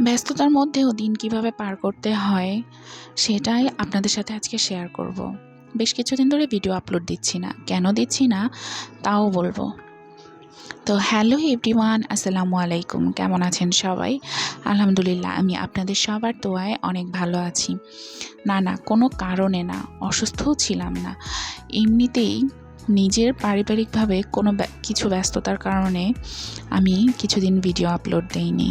ব্যস্ততার মধ্যেও দিন কীভাবে পার করতে হয়, সেটাই আপনাদের সাথে আজকে শেয়ার করব। বেশ কিছুদিন ধরে ভিডিও আপলোড দিচ্ছি না। কেন দিচ্ছি না, তাও বলব। তো হ্যালো এভরিওয়ান আসসালামু আলাইকুম। কেমন আছেন সবাই? আলহামদুলিল্লাহ, আমি আপনাদের সবার দোয়ায় অনেক ভালো আছি। না না, কোনো কারণে না, অসুস্থও ছিলাম না। এমনিতেই নিজের পারিবারিকভাবে কোনো কিছু ব্যস্ততার কারণে আমি কিছুদিন ভিডিও আপলোড দেইনি।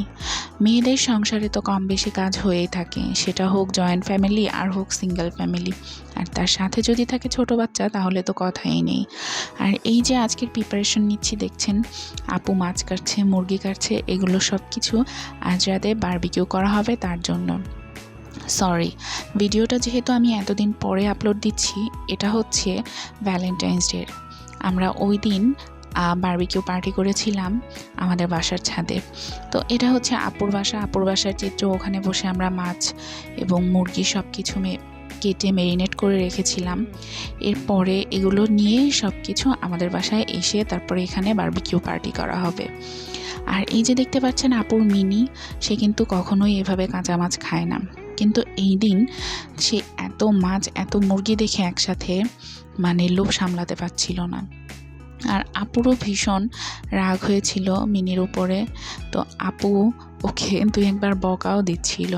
মেয়েদের সংসারে তো কম বেশি কাজ হয়েই থাকে। সেটা হোক জয়েন্ট ফ্যামিলি আর হোক সিঙ্গেল ফ্যামিলি আর তার সাথে যদি থাকে ছোট বাচ্চা, তাহলে তো কথাই নেই। আর এই যে আজকের প্রিপারেশন নিচ্ছি, দেখছেন? আপু মাছ কাটছে, মুরগি কাটছে, এগুলো সব কিছু আজ রাতে বারবিকিউ করা হবে তার জন্য। সরি ভিডিওটা যেহেতু আমি এতদিন পরে আপলোড দিচ্ছি, এটা হচ্ছে ভ্যালেন্টাইন্স ডে আমরা ওই দিন বারবিকিউ পার্টি করেছিলাম আমাদের বাসার ছাদে। তো এটা হচ্ছে আপুর বাসা। আপুর বাসার চিত্র, ওখানে বসে আমরা মাছ এবং মুরগি সব কিছু কেটে মেরিনেট করে রেখেছিলাম। এরপরে এগুলো নিয়ে সব কিছু আমাদের বাসায় এসে তারপরে এখানে বারবিকিউ পার্টি করা হবে। আর এই যে দেখতে পাচ্ছেন আপুর মিনি, সে কিন্তু কখনোই এভাবে কাঁচা মাছ খায় না। কিন্তু এই দিন সে এত মাছ, এত মুরগি দেখে একসাথে মানে লোভ সামলাতে পারছিল না। আর আপুরও ভীষণ রাগ হয়েছিল মিনির উপরে। তো আপু ওকে দুই একবার বকাও দিচ্ছিল।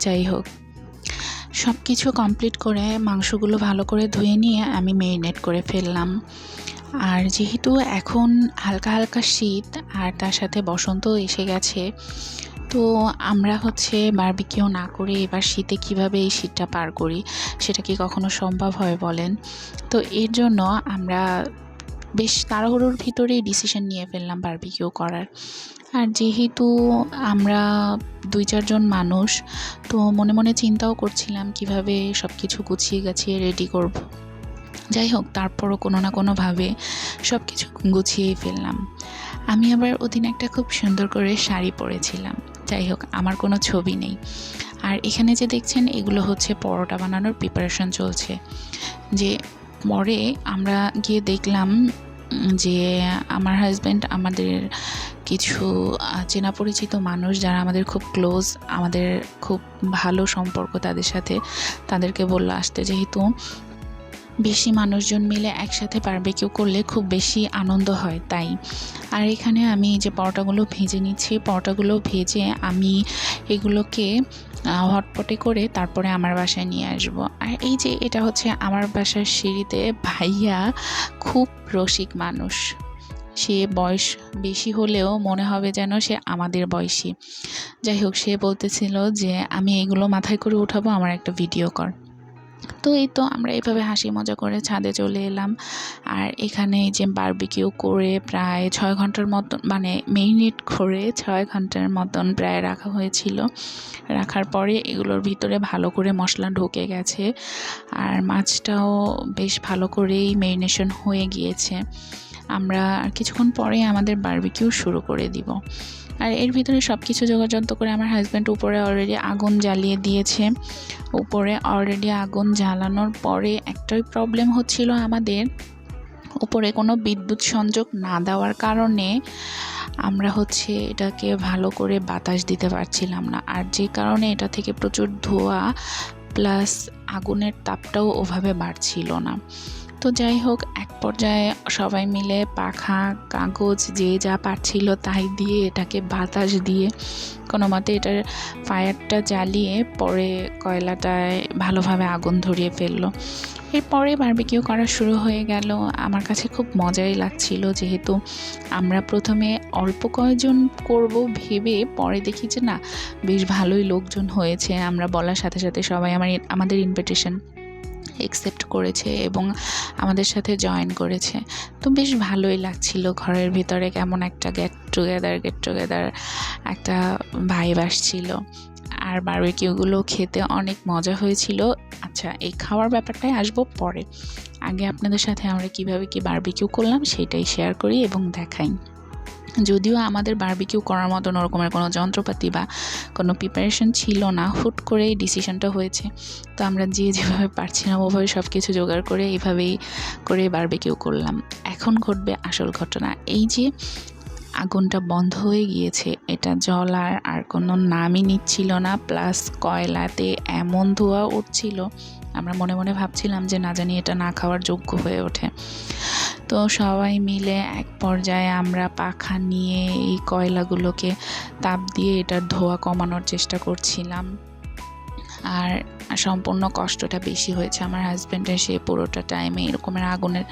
যাই হোক সব কিছু কমপ্লিট করে মাংসগুলো ভালো করে ধুয়ে নিয়ে আমি মেরিনেট করে ফেললাম। আর যেহেতু এখন হালকা হালকা শীত আর তার সাথে বসন্ত এসে গেছে, তো আমরা হচ্ছে বারবিকিউ না করে এবার শীতে কীভাবে এই শীতটা পার করি, সেটা কি কখনো সম্ভব হয় বলেন? তো এর জন্য আমরা বেশ তাড়াহুড়োর ভিতরেই ডিসিশন নিয়ে ফেললাম বারবিকিউ করার। আর যেহেতু আমরা দুই চারজন মানুষ, তো মনে মনে চিন্তাও করছিলাম কীভাবে সব কিছু গুছিয়ে, গাছিয়ে রেডি করব। যাই হোক, তারপরও কোনো না কোনোভাবে সব কিছু গুছিয়েই ফেললাম। আমি আবার ওদিন একটা খুব সুন্দর করে শাড়ি পরেছিলাম। যাই হোক, আমার কোনো ছবি নেই। আর এখানে যে দেখছেন, এগুলো হচ্ছে পরোটা বানানোর প্রিপারেশন চলছে। যে পরে আমরা গিয়ে দেখলাম যে আমার হাজব্যান্ড আমাদের কিছু চেনা পরিচিত মানুষ যারা আমাদের খুব ক্লোজ আমাদের খুব ভালো সম্পর্ক তাদের সাথে, তাদেরকে বলল আসতে যেহেতু বেশি মানুষজন মিলে একসাথে বারবিকিউ করলে খুব বেশি আনন্দ হয় তাই। আর এখানে আমি যে পরোটাগুলো ভেজে নিচ্ছি, পরোটাগুলো ভেজে আমি এগুলোকে হটপটে করে তারপরে আমার বাসায় নিয়ে আসব। আর এই যে এটা হচ্ছে আমার বাসার সিঁড়িতে ভাইয়া খুব রসিক মানুষ। সে বয়স বেশি হলেও মনে হবে যেন সে আমাদের বয়সী। যাই হোক, সে বলতেছিল যে, আমি এগুলো মাথায় করে উঠাবো, আমার একটা ভিডিও কর। তো এই তো আমরা এভাবে হাসি মজা করে ছাদে চলে এলাম। আর এখানে যে বারবিকিউ করে প্রায় ছয় ঘণ্টার মতন মানে মেরিনেট করে ছয় ঘণ্টার মতন প্রায় রাখা হয়েছিল। রাখার পরে এগুলোর ভিতরে ভালো করে মশলা ঢুকে গেছে। আর মাছটাও বেশ ভালো করেই মেরিনেশন হয়ে গিয়েছে। আমরা আর কিছুক্ষণ পরে আমাদের বারবিকিউ শুরু করে দিব। আর এর ভিতরে সব কিছু যোগাযন্ত্র করে আমার হাজব্যান্ড উপরে অলরেডি আগুন জ্বালিয়ে দিয়েছে। উপরে অলরেডি আগুন জ্বালানোর পরে একটাই প্রবলেম হচ্ছিল আমাদের, উপরে কোনো বিদ্যুৎ সংযোগ না দেওয়ার কারণে আমরা হচ্ছে এটাকে ভালো করে বাতাস দিতে পারছিলাম না। আর যে কারণে এটা থেকে প্রচুর ধোঁয়া প্লাস আগুনের তাপটাও ওভাবে বাড়ছিল না। তো যাই হোক, এক পর্যায়ে সবাই মিলে পাখা, কাগজ যে যা পারছিল তাই দিয়ে এটাকে বাতাস দিয়ে কোনো মতে এটার ফায়ারটা জ্বালিয়ে পরে কয়লাটায় ভালোভাবে আগুন ধরিয়ে ফেলল। এরপরে বারবিকিউ করা শুরু হয়ে গেল। আমার কাছে খুব মজাই লাগছিল যেহেতু আমরা প্রথমে অল্প কয়েকজন করব ভেবে পরে দেখি যে না, বেশ ভালোই লোকজন হয়েছে। আমরা বলার সাথে সাথে সবাই আমার, আমাদের ইনভিটেশন একসেপ্ট করেছে এবং আমাদের সাথে জয়েন করেছে। তো বেশ ভালোই লাগছিল ঘরের ভিতরে কেমন একটা গেট টুগেদার গেট টুগেদার একটা ভাইব আসছিল। আর বারবিকিউগুলো খেতে অনেক মজা হয়েছিল। আচ্ছা এই খাওয়ার ব্যাপারটাই আসব পরে। আগে আপনাদের সাথে আমরা কীভাবে কি বারবিকিউ করলাম সেটাই শেয়ার করি এবং দেখাই। যদিও আমাদের বারবিকিউ করার মতন ওরকমের কোনো যন্ত্রপাতি বা কোনো প্রিপারেশন ছিল না, হুট করেই ডিসিশনটা হয়েছে। তো আমরা যে যেভাবে পারছিলাম, ওভাবে সব কিছু জোগাড় করে এইভাবেই করে বারবিকিউ করলাম। এখন ঘটবে আসল ঘটনা। এই যে আগুনটা বন্ধ হয়ে গিয়েছে, এটা জ্বলার আর কোনো নামই নিচ্ছিল না প্লাস কয়লাতে এমন ধোঁয়া উঠছিল, আমরা মনে মনে ভাবছিলাম যে না জানি এটা না খাওয়ার যোগ্য হয়ে ওঠে। তো সবাই মিলে এক পর্যায়ে আমরা পাখা নিয়ে এই কয়লাগুলোকে তাপ দিয়ে এটার ধোয়া কমানোর চেষ্টা করছিলাম। আর সম্পূর্ণ কষ্টটা বেশি হয়েছে। আমার হাজব্যান্ডের সে পুরোটা টাইমে এরকমের আগুনের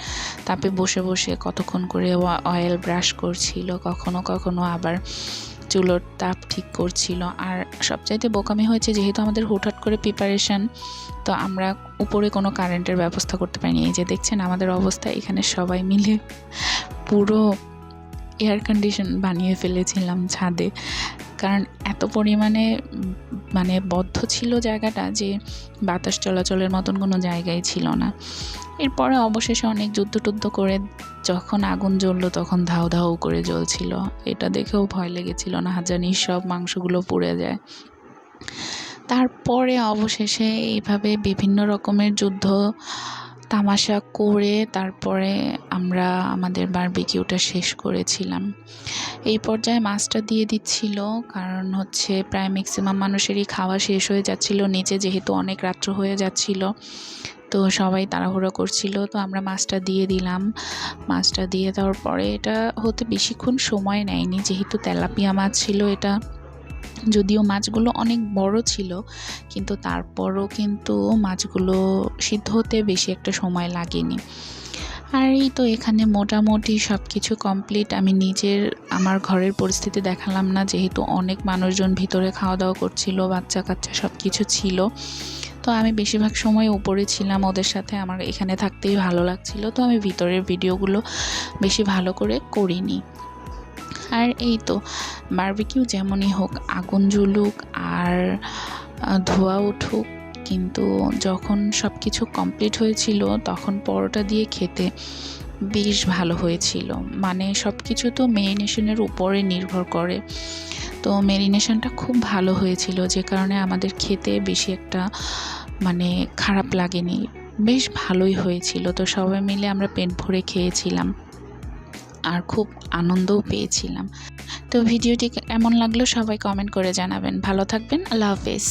তাপে বসে বসে কতক্ষণ করে অয়েল ব্রাশ করছিল, কখনো কখনো আবার চুলোর তাপ ঠিক করছিল। আর সবচাইতে বোকামি হয়েছে যেহেতু আমাদের হুটহাট করে প্রিপারেশন তো আমরা উপরে কোনো কারেন্টের ব্যবস্থা করতে পারিনি। এই যে দেখছেন আমাদের অবস্থা, এখানে সবাই মিলে পুরো এয়ার কন্ডিশন বানিয়ে ফেলেছিলাম ছাদে। কারণ এত পরিমাণে মানে বদ্ধ ছিল জায়গাটা যে বাতাস চলাচলের মতন কোনো জায়গায় ছিল না। এরপরে অবশেষে অনেক যুদ্ধ টুদ্ধ করে যখন আগুন জ্বললো তখন ধাউ ধাউ করে জ্বলছিল। এটা দেখেও ভয় লেগেছিল না জানি সব মাংসগুলো পুড়ে যায়। তারপরে অবশেষে এইভাবে বিভিন্ন রকমের যুদ্ধ তামাশা করে তারপরে আমরা আমাদের বারবিকিউটা শেষ করেছিলাম। এই পর্যায়ে মাছটা দিয়ে দিচ্ছিল, কারণ হচ্ছে প্রায় ম্যাক্সিমাম মানুষেরই খাওয়া শেষ হয়ে যাচ্ছিল, নিচে যেহেতু অনেক রাত্র হয়ে যাচ্ছিল তো সবাই তাড়াহুড়ো করছিল, তো আমরা মাছটা দিয়ে দিলাম। মাছটা দিয়ে দেওয়ার পরে এটা হতে বেশিক্ষণ সময় নেয়নি, যেহেতু তেলাপিয়া মাছ ছিল এটা। যদিও মাছগুলো অনেক বড় ছিল, কিন্তু তারপরও কিন্তু মাছগুলো সিদ্ধ হতে বেশি একটা সময় লাগেনি। আর এই তো এখানে মোটামুটি সব কিছু কমপ্লিট। আমি নিজের, আমার ঘরের পরিস্থিতি দেখালাম না, যেহেতু অনেক মানুষজন ভিতরে খাওয়া দাওয়া করছিল বাচ্চা কাচ্চা সব কিছু ছিল। তো আমি বেশিরভাগ সময় উপরে ছিলাম ওদের সাথে, আমার এখানে থাকতেই ভালো লাগছিল। তো আমি ভিতরের ভিডিওগুলো বেশি ভালো করে করিনি। আর এই তো বারবিকিউ যেমনই হোক, আগুন জ্বলুক আর ধোঁয়া উঠুক, কিন্তু যখন সব কিছু কমপ্লিট হয়েছিল, তখন পরোটা দিয়ে খেতে বেশ ভালো হয়েছিল। মানে সব কিছু তো মেরিনেশনের উপরে নির্ভর করে। তো মেরিনেশনটা খুব ভালো হয়েছিল, যে কারণে আমাদের খেতে বেশি একটা মানে খারাপ লাগেনি। বেশ ভালোই হয়েছিল, তো সবাই মিলে আমরা পেট ভরে খেয়েছিলাম। আর খুব আনন্দও পেয়েছিলাম। তো ভিডিওটি কেমন লাগল সবাই কমেন্ট করে জানাবেন। ভালো থাকবেন, আল্লাহ হাফেজ।